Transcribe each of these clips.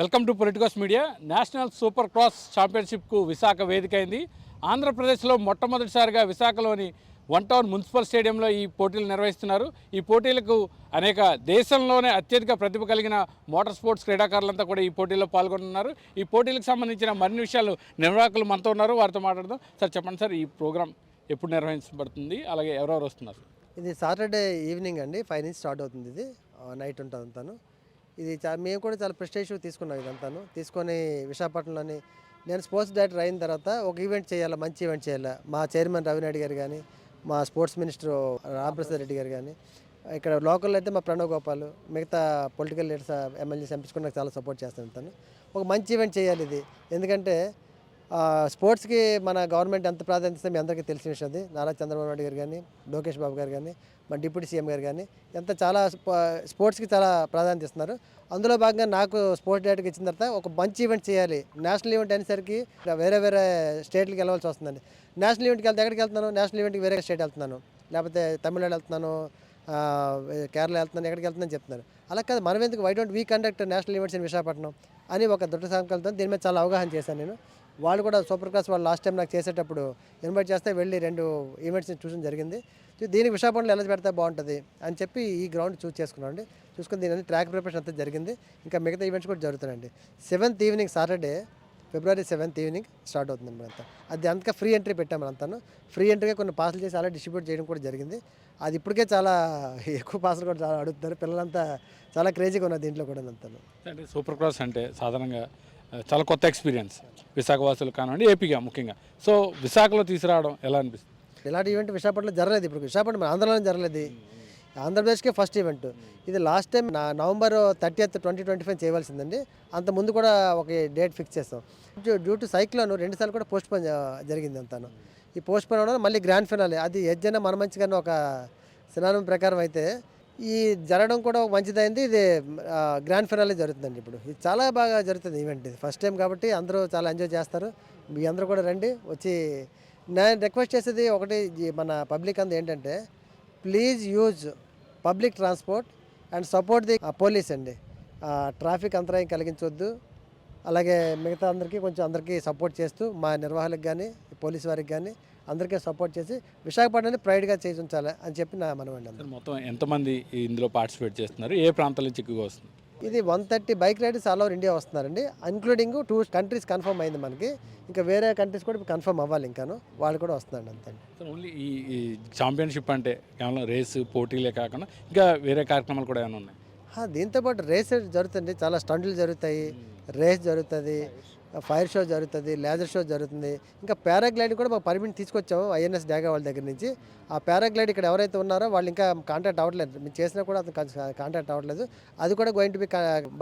Welcome to Politicos media. National supercross ఛాంపియన్షిప్కు Visakha వేదిక అయింది ఆంధ్రప్రదేశ్లో మొట్టమొదటిసారిగా విశాఖలోని వన్ టౌన్ మున్సిపల్ స్టేడియంలో ఈ పోటీలు నిర్వహిస్తున్నారు. ఈ పోటీలకు అనేక దేశంలోనే అత్యధిక ప్రతిభ కలిగిన మోటార్ స్పోర్ట్స్ క్రీడాకారులంతా కూడా ఈ పోటీల్లో పాల్గొంటున్నారు. ఈ పోటీలకు సంబంధించిన మరిన్ని విషయాలు నిర్వాహకులు మనతో ఉన్నారు. వారితో మాట్లాడదాం. సార్ చెప్పండి సార్ ఈ ప్రోగ్రామ్ ఎప్పుడు నిర్వహించబడుతుంది? అలాగే ఎవరెవరు వస్తున్నారు? ఇది సాటర్డే ఈవినింగ్ అండి. ఫైవ్ నుంచి స్టార్ట్ అవుతుంది ఇది. నైట్ ఉంటుంది అంతాను ఇది మేము కూడా చాలా ప్రెస్టేజ్ తీసుకున్నాం ఇదంతాను. తీసుకొని విశాఖపట్నంలోని నేను స్పోర్ట్స్ డైరెక్టర్ అయిన తర్వాత ఒక ఈవెంట్ చేయాలి మంచి ఈవెంట్ చేయాలి? మా చైర్మన్ రవినాయుడు గారు కానీ మా స్పోర్ట్స్ మినిస్టర్ రామప్రసాద్ రెడ్డి గారు కానీ ఇక్కడ లోకల్ అయితే మా ప్రణవ్ గోపాల్ మిగతా పొలిటికల్ లీడర్స్ ఎమ్మెల్యేస్ ఎంపించుకుని నాకు చాలా సపోర్ట్ చేస్తాను తను ఒక మంచి ఈవెంట్ చేయాలి ఇది. ఎందుకంటే స్పోర్ట్స్కి మన గవర్నమెంట్ ఎంత ప్రాధాన్యత మీ అందరికీ తెలిసిన విషయం అది. నారా చంద్రబాబు నాయుడు గారు కానీ లోకేష్ బాబు గారు కానీ మన డిప్యూటీ సీఎం గారు కానీ ఎంత చాలా స్పోర్ట్స్కి చాలా ప్రాధాన్యత ఇస్తున్నారు. అందులో భాగంగా నాకు స్పోర్ట్స్ డైరెక్టర్కి ఇచ్చిన తర్వాత ఒక మంచి ఈవెంట్ చేయాలి. నేషనల్ ఈవెంట్ అనేసరికి వేరే వేరే స్టేట్లకు వెళ్ళవలసి వస్తుందండి. నేషనల్ ఈవెంట్కి వెళ్తే ఎక్కడికి వెళ్తున్నాను? నేషనల్ ఈవెంట్కి వేరే స్టేట్ వెళ్తున్నాను. లేకపోతే తమిళనాడు వెళ్తున్నాను కేరళ వెళ్తున్నాను ఎక్కడికి వెళ్తున్నాను చెప్తున్నారు. అలా కాదు మనం ఎందుకు why don't we conduct national events in Visakhapatnam అని ఒక దృఢ సంకల్పంతో దీని మీద చాలా అవగాహన చేశాను నేను. వాళ్ళు కూడా సూపర్ క్లాస్ వాళ్ళు లాస్ట్ టైం నాకు చేసేటప్పుడు ఇన్వైట్ చేస్తే వెళ్ళి రెండు ఈవెంట్స్ని చూసిన జరిగింది. దీనికి విశాఖపట్నంలో ఎలా పెడితే బాగుంటుంది అని చెప్పి ఈ గ్రౌండ్ చూస్ చేసుకున్నాం అండి. చూసుకుని దీని ట్రాక్ ప్రిపరేషన్ అంతా జరిగింది. ఇంకా మిగతా ఈవెంట్స్ కూడా జరుగుతున్నాయండి. Seventh evening Saturday February seventh evening start అవుతుంది మనంతా అది అంతగా ఫ్రీ ఎంట్రీ పెట్టాము అంతాను. ఫ్రీ ఎంట్రీగా కొన్ని పాసులు చేసి అలా డిస్ట్రిబ్యూట్ చేయడం కూడా జరిగింది. అది ఇప్పటికే చాలా ఎక్కువ పాసులు కూడా చాలా అడుగుతున్నారు. పిల్లలంతా చాలా క్రేజీగా ఉన్నారు దీంట్లో కూడా అంతాను. సూపర్ క్రాస్ అంటే సాధారణంగా చాలా కొత్త ఎక్స్పీరియన్స్ విశాఖవాసులు కానివ్వండి ఏపీగా ముఖ్యంగా. సో విశాఖలో తీసుకురావడం ఎలా అనిపిస్తుంది? ఇలాంటి ఈవెంట్ విశాఖపట్నంలో జరగలేదు ఇప్పుడు. విశాఖపట్నం ఆంధ్రలోనే జరగలేదు. ఆంధ్రప్రదేశ్కే ఫస్ట్ ఈవెంట్ ఇది లాస్ట్ టైం నా November thirty twenty twenty five చేయవలసిందండి. అంత ముందు కూడా ఒక డేట్ ఫిక్స్ చేస్తాం. డ్యూ- డ్యూ టు సైక్లోన్ రెండుసార్లు కూడా పోస్ట్ పోన్ జరిగింది అంతాను. ఈ పోస్ట్ పోన్ అవడం మళ్ళీ గ్రాండ్ ఫినాలే అది ఎజ్జన మన మంచిగానే ఒక సినానం ప్రకారం అయితే ఈ జరగడం కూడా మంచిదైంది. ఇది గ్రాండ్ ఫినాలే జరుగుతుందండి ఇప్పుడు. ఇది చాలా బాగా జరుగుతుంది ఈవెంట్ ఇది. ఫస్ట్ టైం కాబట్టి అందరూ చాలా ఎంజాయ్ చేస్తారు. మీ అందరూ కూడా రండి. వచ్చి నేను రిక్వెస్ట్ చేసేది ఒకటి మన పబ్లిక్ అంతా ఏంటంటే please use public transport and support the police అండి. ట్రాఫిక్ అంతరాయం కలిగించవద్దు అలాగే మిగతా అందరికీ కొంచెం అందరికీ సపోర్ట్ చేస్తూ మా నిర్వాహకులకు కానీ పోలీస్ వారికి కానీ అందరికీ సపోర్ట్ చేసి విశాఖపట్నాన్ని ప్రైడ్గా చేసి ఉంచాలి అని చెప్పి నా మనవండి మొత్తం ఎంతమంది ఇందులో పార్టిసిపేట్ చేస్తున్నారు? ఏ ప్రాంతాల నుంచి ఎక్కువగా వస్తుంది ఇది one thirty bike riders all over India వస్తున్నారండి. ఇంక్లూడింగ్ టూ కంట్రీస్ కన్ఫర్మ్ అయింది మనకి. ఇంకా వేరే కంట్రీస్ కూడా కన్ఫర్మ్ అవ్వాలి ఇంకాను. వాళ్ళు కూడా వస్తున్నారండి అంతే. ఓన్లీ ఈ ఛాంపియన్షిప్ అంటే కేవలం రేసు పోటీలే కాకుండా ఇంకా వేరే కార్యక్రమాలు కూడా ఏమైనా ఉన్నాయి? ఆ, దీంతో పాటు రేస్ జరుగుతుంది. చాలా స్టంట్లు జరుగుతాయి. రేస్ జరుగుతుంది. ఫైర్ షో జరుగుతుంది లేజర్ షో జరుగుతుంది. ఇంకా పారాగ్లైడ్ కూడా మాకు పర్మిట్ తీసుకొచ్చాము ఐఎన్ఎస్ డాగా వాళ్ళ దగ్గర నుంచి. ఆ పారాగ్లైడ్ ఇక్కడ ఎవరైతే ఉన్నారో వాళ్ళు ఇంకా కాంటాక్ట్ అవ్వట్లేదు. మేము చేసినా కూడా అతను కాంటాక్ట్ అవ్వట్లేదు. అది కూడా going to be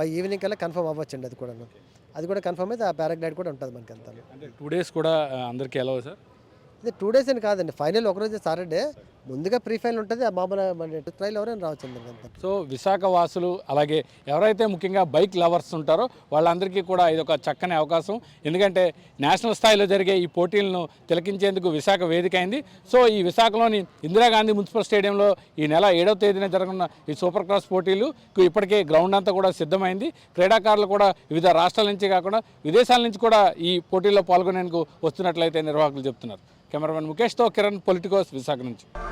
by evening కల్లా కన్ఫర్మ్ అవ్వచ్చండి అది కూడా అది కూడా కన్ఫర్మ్ అయితే ఆ పారాగ్లైడ్ కూడా ఉంటుంది మనకి అంతా. టూ డేస్ కూడా అందరికీ ఎలా సార్ ఇది టూ డేస్ అని కాదండి. ఫైనల్ ఒకరోజు సాటర్డే ముందుగా ప్రీ ఫైనల్ ఉంటుంది ఆ మామూలు ట్రైల్ ఎవరైనా రావచ్చు సో విశాఖ వాసులు అలాగే ఎవరైతే ముఖ్యంగా బైక్ లవర్స్ ఉంటారో వాళ్ళందరికీ కూడా ఇది ఒక చక్కని అవకాశం. ఎందుకంటే నేషనల్ స్థాయిలో జరిగే ఈ పోటీలను తిలకించేందుకు విశాఖ వేదిక అయింది సో ఈ విశాఖలోని ఇందిరాగాంధీ మున్సిపల్ స్టేడియంలో ఈ నెల ఏడవ తేదీన జరగనున్న ఈ సూపర్ క్రాస్ పోటీలు ఇప్పటికే గ్రౌండ్ అంతా కూడా సిద్ధమైంది. క్రీడాకారులు కూడా వివిధ రాష్ట్రాల నుంచి కాకుండా విదేశాల నుంచి కూడా ఈ పోటీల్లో పాల్గొనేందుకు వస్తున్నట్లయితే నిర్వాహకులు చెప్తున్నారు. కెమెరామెన్ ముఖేష్తో కిరణ్ పొలిటికోస్ విశాఖ నుంచి.